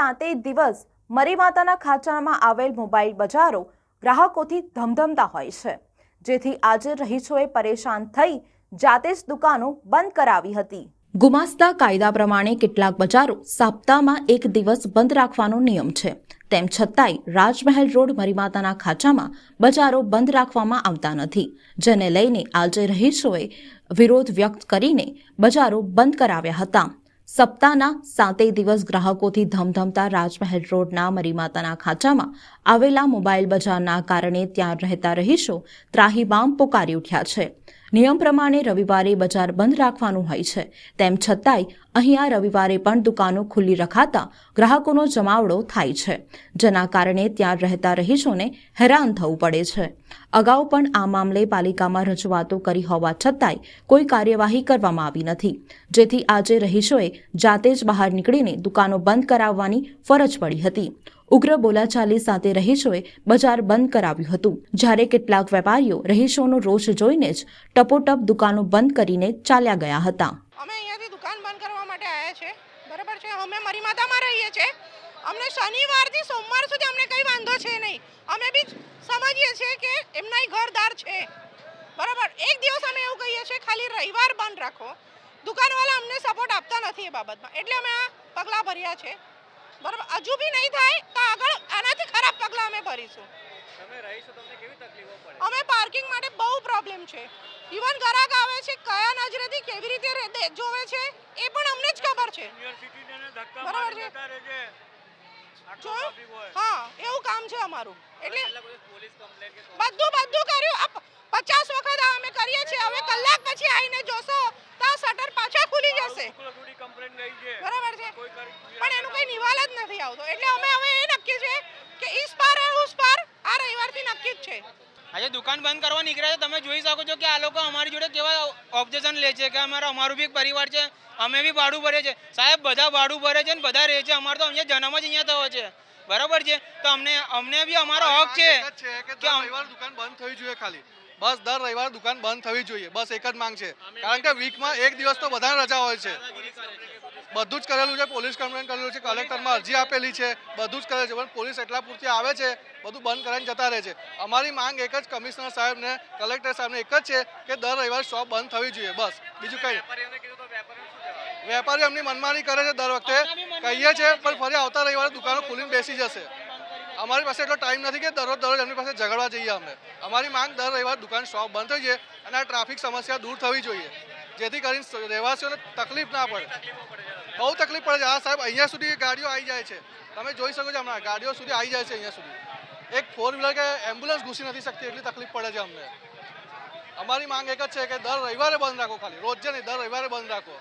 સાતેય દિવસ મરીમાતાના ખાંચામાં આવેલ મોબાઈલ બજારો ગ્રાહકોથી ધમધમતા હોય છે. જેથી આજે રહીશોએ પરેશાન થઈ જાતે જ દુકાનો બંધ કરાવી હતી. ગુમાસ્તા કાયદા પ્રમાણે કેટલાક બજારો સપ્તાહમાં એક દિવસ બંધ રાખવાનો નિયમ છે. તેમ છતાંય રાજમહેલ રોડ મરીમાતાના ખાંચામાં બજારો બંધ રાખવામાં આવતા નથી. જેને લઈને આજે રહીશોએ વિરોધ વ્યક્ત કરીને બજારો બંધ કરાવ્યા હતા. સપ્તાહના સાતેય દિવસ ગ્રાહકોથી ધમધમતા રાજમહેલ રોડના મરીમાતાના ખાંચામાં આવેલા મોબાઈલ બજારના કારણે ત્યાં રહેતા રહીશો ત્રાહીબામ પોકારી ઉઠ્યા છે. નિયમ પ્રમાણે રવિવારે બજાર બંધ રાખવાનું હોય છે. તેમ છતાંય અહીંયા રવિવારે પણ દુકાનો ખુલ્લી રખાતા ગ્રાહકોનો જમાવડો થાય છે. જેના કારણે ત્યાં રહેતા રહીશોને હેરાન થવું પડે છે. અગાઉ પણ આ મામલે પાલિકામાં રજૂઆતો કરી હોવા છતાંય કોઈ કાર્યવાહી કરવામાં આવી નથી. જેથી આજે રહીશોએ જાતે જ બહાર નીકળીને દુકાનો બંધ કરાવવાની ફરજ પડી હતી. ઉગ્ર બોલાચાલી સાથે રહીશોએ બજાર બંધ કરાવ્યું હતું. જ્યારે કેટલાક વેપારીઓ રહીશોનો રોષ જોઈને જ ટપોટપ દુકાનો બંધ કરીને ચાલ્યા ગયા હતા અમે અહીંયાથી દુકાન બંધ કરવા માટે આવ્યા છે બરાબર છે? અમે મરી માતામાં રહીએ છીએ. અમને શનિવારથી સોમવાર સુધી અમને કંઈ વાંધો છે નહીં. અમે બી સમજીએ છીએ કે એમના ઘરદાર છે. બરાબર? એક દિવસ અમે એવું કહીએ છીએ ખાલી રવિવાર બંધ રાખો. દુકાનવાળા અમને સપોર્ટ આપતા નથી એ બાબતમાં. એટલે અમે આ પગલાં ભર્યા છે. બરાબર? હજુ બી નહીં થાય તો આગળ આનાથી ખરાબ પગલાં અમે ભરીશું. અમે પાર્કિંગ માટે બહુ પ્રોબ્લેમ છે. ઇવન ગ્રાહક આવે છે કયા નજરેથી કેવી રીતે જોવે છે? એ પણ અમને જ ખબર છે. બરાબર છે. હા એવું કામ છે અમારું. એટલે બધું બધું કર્યું. પચાસ વખત આ અમે કરીએ છીએ. હવે કલાક પછી આવીને જોશો તો શટર પાછા ખુલી જશે. બરાબર છે? પણ એનું કઈ નિવાલ જ નથી આવતો. એટલે અમે હવે એ નક્કી છે કે ઈસ પાર ઉસ પાર આ રવિવારથી નક્કી જ છે. આજે દુકાન બંધ કરવા નીકળ્યા છે. તમે જોઈ શકો છો કે આ લોકો અમારી જોડે કેવા ઓબ્જેક્શન લે છે કે અમારા અમારું બી એક પરિવાર છે. અમે બી ભાડું ભરે છે સાહેબ બધા ભાડું ભરે છે ને બધા રહે છે. અમારે તો અહીંયા જન્મ જ અહીંયા થયો છે. બરાબર છે? તો અમને અમને બી અમારો હક છે કે દુકાન બંધ થવી જોઈએ ખાલી. બસ દર રવિવાર દુકાન બંધ થવી જોઈએ. બસ એક જ માંગ છે. કારણ કે વીકમાં એક દિવસ તો બધાને રજા હોય છે. બધું જ કરેલું છે પોલીસ કમ્પ્લેન કરેલું છે કલેક્ટરમાં અરજી આપેલી છે બધું જ કરે છે પણ પોલીસ એટલા પૂરતી આવે છે બધું બંધ કરાવીને જતા રહે છે. અમારી માંગ એક જ કમિશનર સાહેબને કલેક્ટર સાહેબને એક જ છે કે દર રવિવાર શોપ બંધ થવી જોઈએ બસ. બીજું કંઈ વેપારી એમની મનમાની કરે છે દર વખતે. કહીએ છીએ પણ ફરી આવતા રવિવારે દુકાનો ખુલીને બેસી જશે. અમારી પાસે એટલો ટાઈમ નથી કે દરરોજ દરરોજ એમની પાસે ઝઘડવા જઈએ અમે. અમારી માંગ દર રવિવાર દુકાન શોપ બંધ થઈ જાય અને આ ટ્રાફિક સમસ્યા દૂર થવી જોઈએ. જેથી કરીને રહેવાસીઓને તકલીફ ના પડે. બહુ તકલીફ પડે છે. આ સાહેબ, અહીંયા સુધી ગાડીઓ આવી જાય છે. તમે જોઈ શકો છો હમણાં, ગાડીઓ સુધી આવી જાય છે અહીંયા સુધી. એક ફોર વ્હીલર કે એમ્બ્યુલન્સ ઘૂસી નથી શકતી, એટલી તકલીફ પડે છે અમને. અમારી માંગ એક જ છે કે દર રવિવારે બંધ રાખો ખાલી. રોજે નહીં, દર રવિવારે બંધ રાખો.